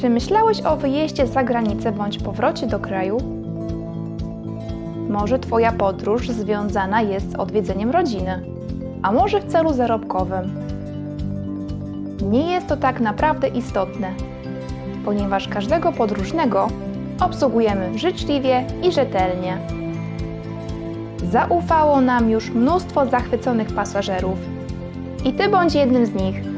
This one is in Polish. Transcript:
Czy myślałeś o wyjeździe za granicę bądź powrocie do kraju? Może Twoja podróż związana jest z odwiedzeniem rodziny, a może w celu zarobkowym. Nie jest to tak naprawdę istotne, ponieważ każdego podróżnego obsługujemy życzliwie i rzetelnie. Zaufało nam już mnóstwo zachwyconych pasażerów. I Ty bądź jednym z nich.